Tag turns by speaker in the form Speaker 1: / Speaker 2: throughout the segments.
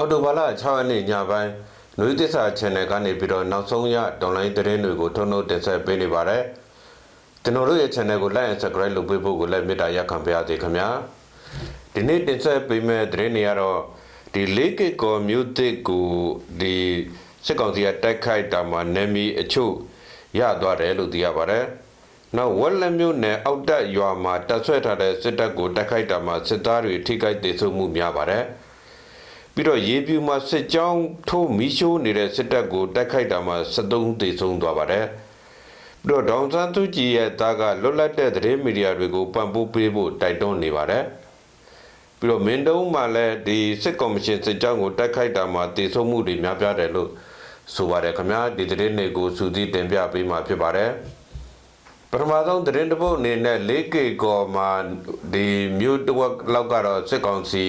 Speaker 1: အော်တိုဘာလ6ရက်နေ့ညပိုင်းနွေသစ္စာ channel ကနေပြီးတော့နောက်ဆုံးရဒေါ်လာသတင်းတွေကိုထုတ်နှုတ်တင်ဆက်ပေးနေပါတယ်ကျွန်တော်တို့ရဲ့ channel ကို like and subscribe လုပ်ပေးဖို့ကိုလည်းမေတ္တာရပ်ခံပါရစေခင်ဗျာဒီနေ့တင်ဆက်ပေးမယ့်သတင်းတွေကတော့ဒီလေးကကောမြို့သစ်ကိုဒီစစ်ကောင်စီကတိုက်ခိုက်တာမှာနေမီအချို့ရသွားတယ်လို့သိရပါတယ်နောက်ဝက်လက်မြို့နယ်အောက်တက်ရွာမှာတပ်ဆွဲထားတဲ့စစ်တပ်ကိုတိုက်ခိုက်တာမှာစစ်သားတွေထိခိုက်ဒေဆုံးမှုများပါတယ်။ ပြီးတော့ရေပြူမှာစစ်ကြောင်းထိုးမီးရှိုးနေတဲ့စစ်တပ်ကိုတိုက်ခိုက်တာမှာ73ဒေဆုံးသွားပါတယ်။ပြီးတော့ဒေါန်ဆန်းသူကြီးရဲ့သားကလွတ်လပ်တဲ့သတင်းမီဒီယာတွေကိုပံ့ပိုးပေးဖို့တိုက်တွန်းနေပါတယ်။ပြီးတော့မင်းတုံးမှာလည်းဒီစစ်ကော်မရှင်စစ်ကြောင်းကိုတိုက်ခိုက်တာမှာဒေဆုံးမှုတွေများပြားတယ်လို့ဆိုပါတယ်ခင်ဗျာဒီသတင်းတွေကိုစူးစီးတင်ပြပေးမှာဖြစ်ပါတယ်။ပထမဆုံးသတင်းတစ်ပုဒ်အနေနဲ့ 4K ကောမှာဒီမြို့တစ်ဝက်လောက်ကတော့စစ်ကောင်စီ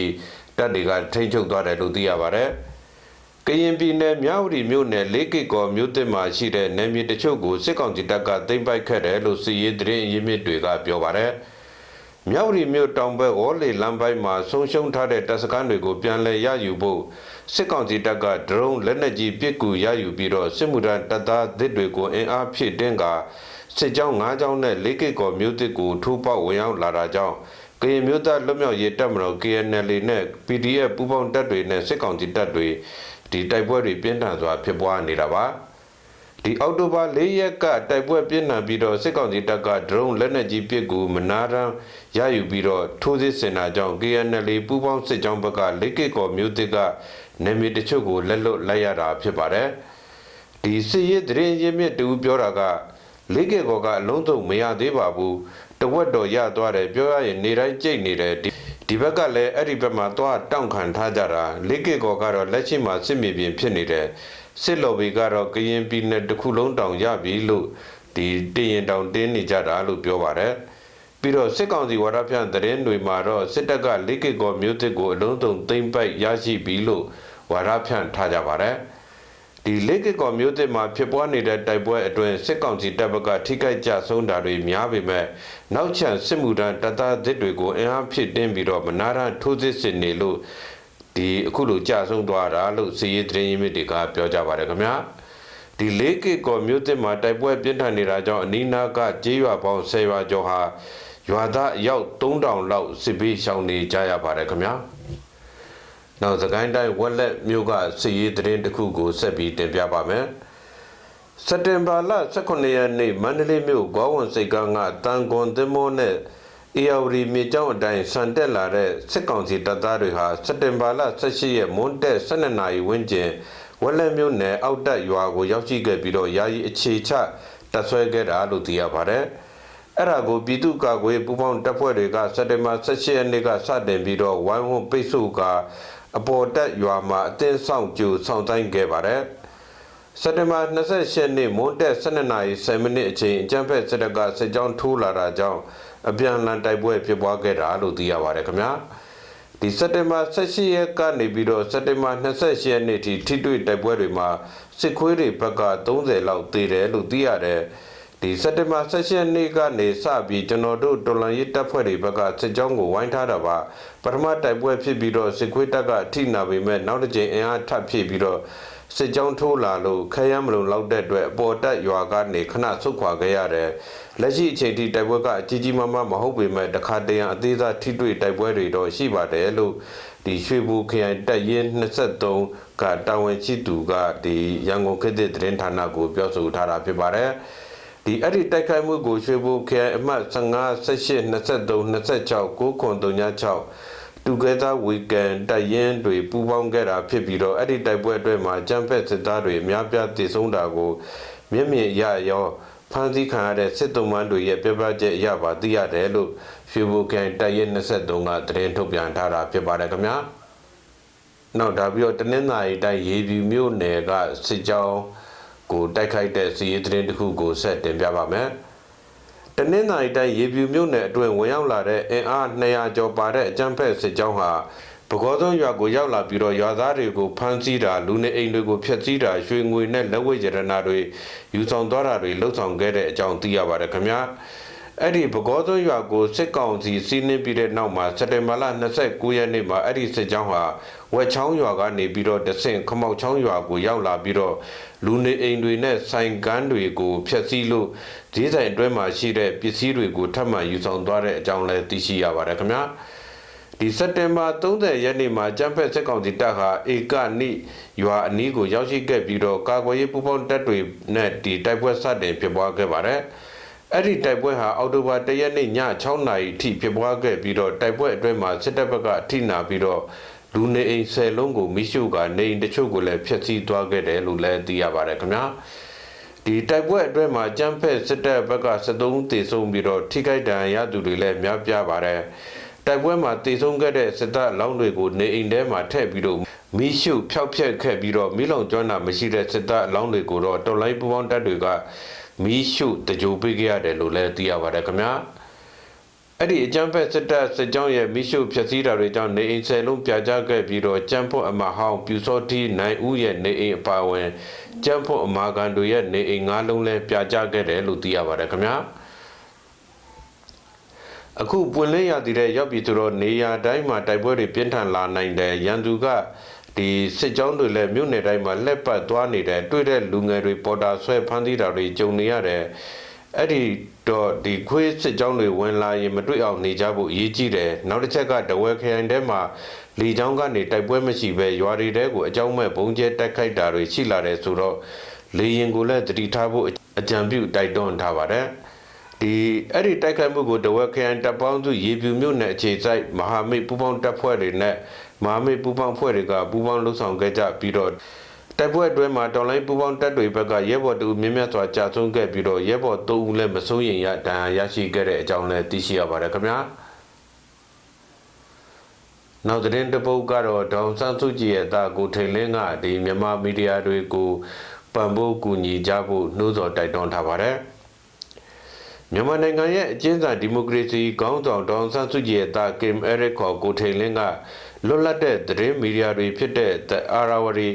Speaker 1: တပ်တွေကထိန်းချုပ်သွားတယ်လို့သိရပါတယ်။ကရင်ပြည်နယ်မြဝတီမြို့နယ် 4K ကောမြို့တစ်မှာရှိတဲ့နယ်မြေတချို့ကိုစစ်ကောင်စီတပ်ကသိမ်းပိုက်ခဲ့တယ်လို့စီရေးသတင်းရင်းမြစ်တွေကပြောပါတယ်။မြဝတီမြို့တောင်ဘက်ဝေါ်လီလမ်းပိုင်းမှာဆုံးရှုံးထားတဲ့တပ်စခန်းတွေကိုပြန်လည်ရယူဖို့စစ်ကောင်စီတပ်ကဒရုန်းလက်နက်ကြီးပစ်ကူရယူပြီးတော့စစ်မှုထမ်းတပ်သားသစ်တွေကိုအင်အားဖြည့်တင်းကာစစ်ကြောင်း၅ကြောင်းနဲ့၄ကစ်ကော်မြို့တစ်ကိုထိုးပေါက်ဝင်ရောက်လာတာကြောင့် ကရင်မျိုးသားလွတ်မြောက်ရေးတပ်မတော် KNL နဲ့ PDF ပူးပေါင်းတပ်တွေနဲ့စစ်ကောင်စီတပ်တွေဒီတိုက်ပွဲတွေပြင်းထန်စွာဖြစ်ပွားနေတာပါဒီအောက်တိုဘာ၄ရက်ကတိုက်ပွဲပြင်းထန်ပြီးတော့စစ်ကောင်စီတပ်ကဒရုန်းလက်နက်ကြီးပစ်ကူမနာရန်ရယူပြီးတော့ထိုးစစ်ဆင်တာကြောင့် KNL ပူးပေါင်းစစ်ကြောင်းဘက်က၄ကစ်ကော်မြို့တစ်ကနေမီတချို့ကိုလက်လွတ်လိုက်ရတာဖြစ်ပါတယ်ဒီစစ်ရေးသတင်းရင်းမြစ်တူပြောတာကလေးကေကောကအလုံးစုံမရသေးပါဘူး တဝက်တော်ရသွားတယ်ပြောရရင်နေတိုင်းကြိတ်နေတယ်ဒီဒီဘက်ကလည်းအဲ့ဒီဘက်မှာသွားတောင့်ခံထားကြတာလေးကေကောကတော့လက်ရှိမှာစစ်မြေပြင်ဖြစ်နေတယ်စစ်လော်ဘီကတော့ကရင်ပြည်နယ်တစ်ခုလုံးတောင်ရပြီလို့ဒီတရင်တောင်တင်းနေကြတာလို့ပြောပါတယ်ပြီးတော့စစ်ကောင်စီဝါဒဖြန့်သတင်းတွေမှာတော့စစ်တပ်ကလေးကေကောမျိုးတစ်ကိုအလုံးစုံသိမ့်ပိုက်ရရှိပြီလို့ဝါဒဖြန့်ထားကြပါတယ် ဒီလေးကကော်မျိုးတစ်မှာဖြစ်ပွားနေတဲ့တိုက်ပွဲအတွင်းစစ်ကောင်စီတပ်ဘက်ကထိခိုက်ကြဆုံးတာတွေများပေမဲ့နောက်ချန်စစ်မှုထမ်းတပ်သားသစ်တွေကိုအင်အားဖြစ်တင်းပြီးတော့မနာရထိုးစစ်ဆင်နေလို့ဒီအခုလိုကြဆုံးသွားတာလို့စီရေးသတင်းရင်းမြစ်တွေကပြောကြပါတယ်ခင်ဗျာဒီလေးကကော်မျိုးတစ်မှာတိုက်ပွဲပြင်းထန်နေတာကြောင့်အနီးနားကကြေးရွာပေါင်း10ရွာကျော်ဟာရွာသားအယောက်3000လောက်စစ်ဘေးရှောင်နေကြရပါတယ်ခင်ဗျာ နောက်သကိုင်းတိုင်းဝက်လက်မြို့ကစီရေးသတင်းတစ်ခုကိုဆက်ပြီးတင်ပြပါမယ်။စက်တင်ဘာလ18ရက်နေ့မန္တလေးမြို့ဂေါဝန်စိတ်ကန်းကတန်ကွန်သင်းမောနဲ့အေယာဝတီမြေကျောင်းအတိုင်းဆန်တက်လာတဲ့စစ်ကောင်စီတပ်သားတွေဟာစက်တင်ဘာလ18ရက်မွန်းတက်12နာရီဝန်းကျင်ဝက်လက်မြို့နယ်အောက်တက်ရွာကိုရောက်ရှိခဲ့ပြီးတော့ယာယီအခြေချတပ်ဆွဲခဲ့တာလို့သိရပါတယ်။အဲ့ဒါကိုပြည်သူ့ကာကွယ်ပူးပေါင်းတပ်ဖွဲ့တွေကစက်တင်ဘာ18ရက်နေ့ကစတင်ပြီးတော့ဝိုင်းဝန်းပိတ်ဆို့က အပေါ်တက်ရွာမှာအတင်းဆောင်ကြိုဆောင်တိုင်းခဲ့ပါတယ်စက်တင်ဘာ28ရက်နေ့မွန်းတက်12:10မိနစ်အချိန်အကြမ်းဖက်စစ်တပ်ကစစ်ကြောင်းထိုးလာတာကြောင့်အပြန်အလှန်တိုက်ပွဲဖြစ်ပွားခဲ့တာလို့သိရပါတယ်ခင်ဗျာဒီစက်တင်ဘာ18ရက်ကနေပြီးတော့စက်တင်ဘာ28ရက်နေ့ထိထိတွေ့တိုက်ပွဲတွေမှာစစ်ခွေးတွေဘက်က30လောက်သေတယ်လို့သိရတယ် ဒီစက်တင်ဘာ16ရက်နေ့ကနေစပြီးကျွန်တော်တို့တော်လန်ရေးတပ်ဖွဲ့တွေဘက်ကစစ်ကြောင်းကိုဝိုင်းထားတာပါပထမတိုက်ပွဲဖြစ်ပြီးတော့စစ်ခွေးတပ်ကအထိနာပေမဲ့နောက်တစ်ကြိမ်အင်အားထပ်ဖြစ်ပြီးတော့စစ်ကြောင်းထိုးလာလို့ခရမ်းမလုံလောက်တဲ့အတွက်အပေါ်တက်ရွာကနေခဏဆုတ်ခွာခဲ့ရတယ်လက်ရှိအချိန်ထိတိုက်ပွဲကအကြီးကြီးမားမားမဟုတ်ပေမဲ့တခါတရံအသေးစားထိတွေ့တိုက်ပွဲတွေတော့ရှိပါတယ်လို့ဒီရွှေဘူခရိုင်တပ်ရင်း23ကတာဝန်ရှိသူကဒီရန်ကုန်ခေတ်သစ်သတင်းဌာနကိုပြောဆိုထားတာဖြစ်ပါတယ် ဒီအဲ့ဒီတိုက်ခိုက်မှုကိုရွှေဘူခရိုင်အမှတ်15 18 23 26 936 Together Weekend တိုက်ရင်တွေပူးပေါင်းခဲ့တာဖြစ်ပြီးတော့အဲ့ဒီတိုက်ပွဲအတွက်မှာကျန်းဖက်စစ်သားတွေအများပြားတည်ဆုံးတာကိုမျက်မြင်ရရောဖမ်းဆီးခံရတဲ့စစ်တုံးမန်းတွေရဲ့ပြပချက်အရပါသိရတယ်လို့ရွှေဘူကန်တိုက်ရင်23ကသတင်းထုတ်ပြန်ထားတာဖြစ်ပါတယ်ခင်ဗျာနောက်ဒါပြီးတော့တနင်္သာရီတိုင်းရေပြူမြို့နယ်ကစစ်ကြောင်း ကိုတိုက်ခိုက်တဲ့စီးရေးသတင်းတစ်ခုကိုဆက်တင်ပြပါမယ်။တနင်္သာရီတိုင်းရေပြူမြို့နယ်အတွင်းဝင်ရောက်လာတဲ့အင်အား200ကျော်ပါတဲ့အကြမ်းဖက်စစ်ကြောင်းဟာပကောသုံးရွာကိုရောက်လာပြီးတော့ရွာသားတွေကိုဖမ်းဆီးတာလူနေအိမ်တွေကိုဖျက်ဆီးတာရွှေငွေနဲ့လက်ဝဲရတနာတွေယူဆောင်သွားတာတွေလှုပ်ဆောင်ခဲ့တဲ့အကြောင်းသိရပါတယ်ခင်ဗျာ။အ အဲ့ဒီဘကောသွန်းရွာကိုစစ်ကောင်စီစီးနင်းပြီးတဲ့နောက်မှာစက်တင်ဘာလ29ရက်နေ့မှာအဲ့ဒီစစ်ကြောင်းဟာဝက်ချောင်းရွာကနေပြီးတော့တဆင့်ခမောက်ချောင်းရွာကိုရောက်လာပြီးတော့လူနေအိမ်တွေနဲ့ဆိုင်ကန်းတွေကိုဖျက်ဆီးလို့ဈေးဆိုင်အတွင်းမှာရှိတဲ့ပစ္စည်းတွေကိုထပ်မံယူဆောင်သွားတဲ့အကြောင်းလည်းသိရှိရပါတယ်ခင်ဗျာဒီစက်တင်ဘာ30ရက်နေ့မှာကျန်းဖက်စစ်ကောင်စီတပ်ဟာဧကနိရွာအနီးကိုရောက်ရှိခဲ့ပြီးတော့ကာကွယ်ရေးပူးပေါင်းတပ်တွေနဲ့ဒီတိုက်ပွဲစတင်ဖြစ်ပွားခဲ့ပါတယ်။ အဲ့ဒီတိုက်ပွဲဟာအောက်တိုဘာ၁ရက်နေ့ည6နာရီအထိဖြစ်ပွားခဲ့ပြီးတော့တိုက်ပွဲအတွင်းမှာစစ်တပ်ဘက်ကအထိနာပြီးတော့လူနေအိမ်၁၀လုံးကိုမိရှုကနေအိမ်တချို့ကိုလည်းဖျက်ဆီးသွားခဲ့တယ်လို့လည်းသိရပါတယ်ခင်ဗျာ။ဒီတိုက်ပွဲအတွင်းမှာကျန်းဖက်စစ်တပ်ဘက်က73တေဆုံးပြီးတော့ထိခိုက်ဒဏ်ရာရသူတွေလည်းများပြားပါတယ်။တိုက်ပွဲမှာတေဆုံးခဲ့တဲ့စစ်တပ်လောင်းတွေကိုနေအိမ်ထဲမှာထည့်ပြီးတော့မိရှုဖျောက်ဖျက်ခဲ့ပြီးတော့မိလောင်ကျွမ်းတာမရှိတဲ့စစ်တပ်လောင်းတွေကိုတော့တော်လိုင်းပူပေါင်းတပ်တွေက မိရှုတကြိုပေးခဲ့ရတယ်လို့လည်းသိရပါတယ်ခင်ဗျာအဲ့ဒီအကြမ်းဖက်စစ်တပ်စစ်ကြောင်းရဲ့မိရှုဖျက်ဆီးတာတွေကြောင့်နေအိမ်ဆယ်လုံးပြာကျခဲ့ပြီးတော့ကြမ်းဖို့အမဟောင်းပြူစောတိနိုင်ဦးရဲ့နေအိမ်အပါဝင်ကြမ်းဖို့အမာကန်တို့ရဲ့နေအိမ်ငါးလုံးလည်းပြာကျခဲ့တယ်လို့သိရပါတယ်ခင်ဗျာအခုပွင့်လင်းရသေးတဲ့ရောက်ပြီဆိုတော့နေရာတိုင်းမှာတိုက်ပွဲတွေပြင်းထန်လာနိုင်တယ်ရန်သူက ဒီစစ်ကြောင်းတွေလည်းမြို့နယ်တိုင်းမှာလက်ပတ်သွားနေတယ်တွေ့တဲ့လူငယ်တွေပေါ်တာဆွဲဖမ်းဆီးတာတွေကြုံနေရတယ်အဲ့ဒီတော့ဒီခွေးစစ်ကြောင်းတွေဝင်လာရင်မတွေ့အောင်နေကြဖို့အရေးကြီးတယ်နောက်တစ်ချက်ကတဝဲခရိုင်ထဲမှာလီချောင်းကနေတိုက်ပွဲမရှိဘဲရွာတွေတဲကိုအကြောင်းမဲ့ဘုံကျဲတိုက်ခိုက်တာတွေရှိလာတယ်ဆိုတော့လေရင်ကိုလည်းတတိထားဖို့အကြံပြုတိုက်တွန်းထားပါတယ်ဒီအဲ့ဒီတိုက်ခိုက်မှုကိုတဝက်ခရိုင်တပ်ပေါင်းစုရေပြူမြို့နယ်အခြေစိုက်မဟာမိတ်ပူးပေါင်းတပ်ဖွဲ့တွေနဲ့ မဟာမိတ်ပူးပေါင်းဖွဲ့တွေကပူးပေါင်းလှုပ်ဆောင်ခဲ့ကြပြီးတော့တိုက်ပွဲအတွင်းမှာတော်လိုင်းပူးပေါင်းတပ်တွေဘက်ကရဲဘော်တူမြင့်မြတ်စွာကြာဆုံးခဲ့ပြီးတော့ရဲဘော်၃ဦးလည်းမစိုးရင်ရဒဏ်ရာရရှိခဲ့တဲ့အကြောင်းလည်းသိရှိရပါတယ်ခင်ဗျာနောက်သတင်းတစ်ပုဒ်ကတော့ဒေါန်ဆန်းစုကြည်ရဲ့တာကိုထိန်လင်းကဒီမြန်မာမီဒီယာတွေကိုပံ့ပိုးကူညီကြဖို့နှိုးဆော်တိုက်တွန်းထားပါတယ်။မြန်မာနိုင်ငံရဲ့အကျဉ်းစာဒီမိုကရေစီခေါင်းဆောင်ဒေါန်ဆန်းစုကြည်ရဲ့တာကင်အရစ်ခေါ်ကိုထိန်လင်းက လွတ်လပ်တဲ့သတင်းမီဒီယာတွေဖြစ်တဲ့ The Arawari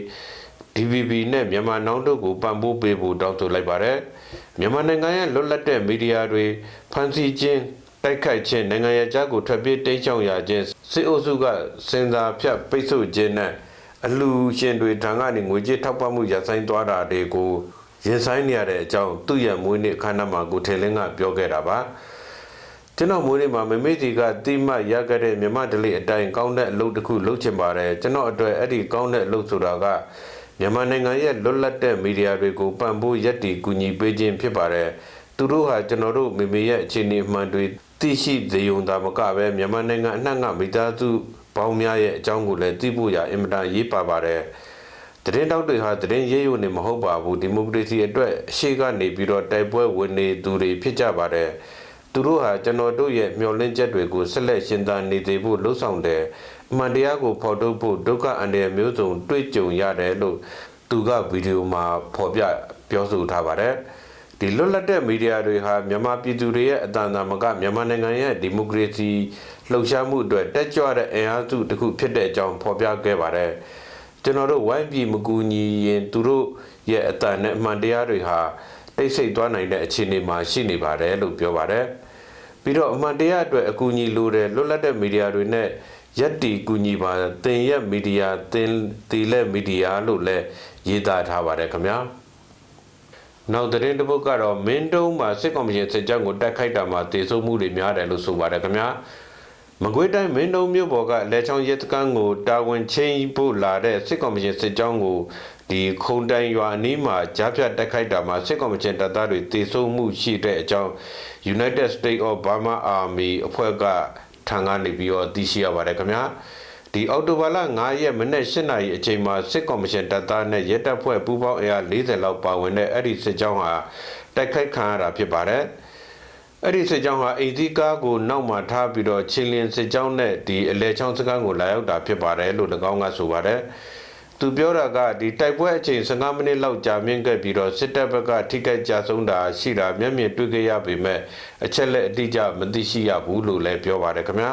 Speaker 1: DVB နဲ့မြန်မာနောင်တို့ကိုပံ့ပိုးပေးဖို့တောင်းဆိုလိုက်ပါတယ်မြန်မာနိုင်ငံရဲ့လွတ်လပ်တဲ့မီဒီယာတွေဖန်ဆီးခြင်းတိုက်ခိုက်ခြင်းနိုင်ငံရဲ့ကြားကိုထွက်ပြေးတိမ်းရှောင်ရခြင်းစစ်အုပ်စုကစင်စာဖြတ်ပိတ်ဆို့ခြင်းနဲ့အလူရှင်တွေထံကနေငွေကြေးထောက်ပံ့မှုရဆိုင်သွားတာတွေကိုရင်ဆိုင်နေရတဲ့အကြောင်းသူ့ရဲ့မွေးနေ့ခန္ဓာမှာကိုထေလင်းကပြောခဲ့တာပါ ကျွန်တော်မွေးနေ့မှာမမေ့စီကတိမရခဲ့တဲ့မြမဒလိအတိုင်းကောင်းတဲ့အလုပ်တစ်ခုလုပ်ချင်ပါတယ်ကျွန်တော်အတွက်အဲ့ဒီကောင်းတဲ့အလုပ်ဆိုတာကမြန်မာနိုင်ငံရဲ့လွတ်လပ်တဲ့မီဒီယာတွေကိုပံ့ပိုးရက်တီကူညီပေးခြင်းဖြစ်ပါတယ်သူတို့ဟာကျွန်တော်တို့မိမိရဲ့အခြေအနေမှန်တွေသိရှိစေုံသာမကပဲမြန်မာနိုင်ငံအနှံ့ကမိသားစုပေါင်းများရဲ့အကြောင်းကိုလည်းသိဖို့ရအင်မတန်ရေးပါပါတယ်တရင်တောက်တွေဟာတရင်ရဲရွနေမဟုတ်ပါဘူးဒီမိုကရေစီအတွက်အရှိကနေပြီးတော့တိုက်ပွဲဝင်နေသူတွေဖြစ်ကြပါတယ် သူတို့ဟာကျွန်တော်တို့ရဲ့မျှော်လင့်ချက်တွေကိုဆက်လက်ရှင်သန်နေသေးဖို့လှုံ့ဆော်တယ်အမှန်တရားကိုဖော်ထုတ်ဖို့ဒုက္ခအန္တရာယ်မျိုးစုံတွေ့ကြုံရတယ်လို့သူကဗီဒီယိုမှာဖော်ပြပြောဆိုထားပါတယ်ဒီလွတ်လပ်တဲ့မီဒီယာတွေဟာမြန်မာပြည်သူတွေရဲ့အတန်တန်မကမြန်မာနိုင်ငံရဲ့ဒီမိုကရေစီလှုပ်ရှားမှုအတွက်တက်ကြွတဲ့အင်အားစုတစ်ခုဖြစ်တဲ့အကြောင်းဖော်ပြခဲ့ပါတယ်။ကျွန်တော်တို့ဝိုင်းပြည်မကူညီရင်သူတို့ရဲ့အတန်နဲ့အမှန်တရားတွေဟာ တိတ်ဆိတ်သွားနိုင်တဲ့အခြေအနေမှာရှိနေပါတယ်လို့ပြောပါတယ်ပြီးတော့အမှန်တရားအတွက်အကူအညီလိုတယ်လွတ်လပ်တဲ့မီဒီယာတွေနဲ့ရက်တီကူညီပါတင်ရက်မီဒီယာတင်တီလက်မီဒီယာလို့လည်းရေးသားထားပါတယ်ခင်ဗျာနောက်သတင်းတစ်ပုဒ်ကတော့မင်းတုံးမှာစစ်ကောင်စီစစ်ကြောင်းကိုတိုက်ခိုက်တာမှာတေဆုံးမှုတွေများတယ်လို့ဆိုပါတယ်ခင်ဗျာမကွေးတိုင်းမင်းတုံမြို့ပေါ်ကလဲချောင်းရဲစခန်းကိုတာဝန်ချင်းပို့လာတဲ့စစ်ကောင်စီစစ်ကြောင်းကို ဒီခုံတိုင်ရွာအနီးမှာကြားဖြတ်တိုက်ခိုက်တာမှာစစ်ကောင်စီတပ်သားတွေတေဆုံးမှုရှိတဲ့အကြောင်း United States of Burma Army အဖွဲ့ကထံကနေပြီးတော့သိရှိရပါတယ်ခင်ဗျာဒီအော်တိုဘာလ9ရက်မနေ့8နာရီအချိန်မှာစစ်ကော်မရှင်တပ်သားနဲ့ရဲတပ်ဖွဲ့ပူးပေါင်းအင်အား40လောက်ပါဝင်တဲ့အဲ့ဒီစစ်ကြောင်းဟာတိုက်ခိုက်ခံရတာဖြစ်ပါတယ်။အဲ့ဒီစစ်ကြောင်းဟာအိမ်စီကားကိုနောက်မှထားပြီးတော့ချင်းလင်းစစ်ကြောင်းနဲ့ဒီအလဲချောင်းစကန်းကိုလာရောက်တာဖြစ်ပါတယ်လို့၎င်းကဆိုပါတယ် သူပြောတာကဒီတိုက်ပွဲအချိန်15မိနစ်လောက်ကြာမြင့်ခဲ့ပြီးတော့စစ်တပ်ဘက်ကထိခိုက်ကြဆုံးတာရှိတာမျက်မြင်တွေ့ကြရပေမဲ့အချက်လက်အတိအကျမသိရှိရဘူးလို့လည်းပြောပါတယ်ခင်ဗျာ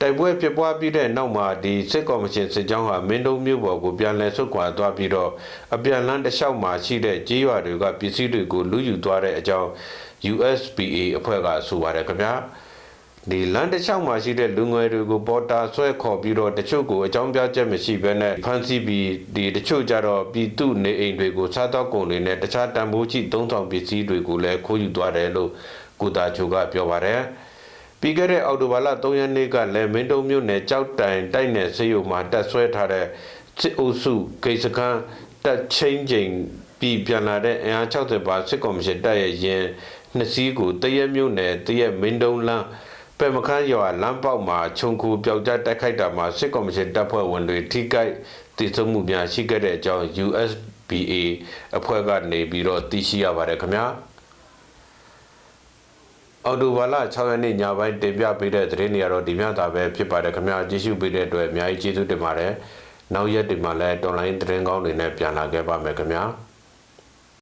Speaker 1: တိုက်ပွဲဖြစ်ပွားပြီးတဲ့နောက်မှာဒီစစ်ကော်မရှင်စစ်ကြောင်းဟာမင်းတုံးမြို့ပေါ်ကိုပြန်လည်ဆုတ်ခွာသွားပြီးတော့အပြန်လန်းတစ်လျှောက်မှာရှိတဲ့ကြေးရွာတွေကပစ္စည်းတွေကိုလူယူသွားတဲ့အကြောင်း USPA အဖွဲ့ကဆိုပါတယ်ခင်ဗျာ ဒီလမ်းတစ်လျှောက်မှာရှိတဲ့လူငယ်တွေကိုပေါ်တာဆွဲခေါ်ပြီးတော့တချို့ကိုအကြောင်းပြချက်မရှိဘဲနဲ့ဖမ်းဆီးပြီးဒီတချို့ကြတော့ပြည်သူနေအိမ်တွေကိုစားတော့ကုန်တွေနဲ့တခြားတန်ဖိုးရှိသုံးဆောင်ပစ္စည်းတွေကိုလည်းခိုးယူသွားတယ်လို့ကုတာချိုကပြောပါတယ်ပြီးခဲ့တဲ့အောက်တိုဘာလ3ရက်နေ့ကလည်းမင်းတုံမြို့နယ်ကြောက်တိုင်တိုက်နယ်စေယုံမှာတက်ဆွဲထားတဲ့စစ်အုပ်စုဂိတ်စခန်းတက်ချင်းချင်းပြည်ပြန်လာတဲ့အင်အား60ပါစစ်ကော်မရှင်တပ်ရဲ့ရင်နှစ်စီးကိုတရက်မြို့နယ်တရက်မင်းတုံလမ်း ပယ်မခန်းရွာလမ်းပေါက်မှာခြုံခုပျောက်ကြားတိုက်ခိုက်တာမှာစစ်ကော်မရှင်တပ်ဖွဲ့ဝင်တွေထိခိုက်တည်ဆုံမှုများရှိခဲ့တဲ့အကြောင်း USBA အဖွဲ့ကနေပြီးတော့သိရှိရပါတယ်ခင်ဗျာအော်တိုဘာလ6ရက်နေ့ညပိုင်းတင်ပြပေးတဲ့သတင်းတွေကတော့ဒီမြတာပဲဖြစ်ပါတယ်ခင်ဗျာကြည့်ရှုပေးတဲ့အတွက်အများကြီးကျေးဇူးတင်ပါတယ်နောက်ရက်ဒီမှာလည်းတော်လိုင်းသတင်းကောင်းတွေနဲ့ပြန်လာခဲ့ပါမယ်ခင်ဗျာ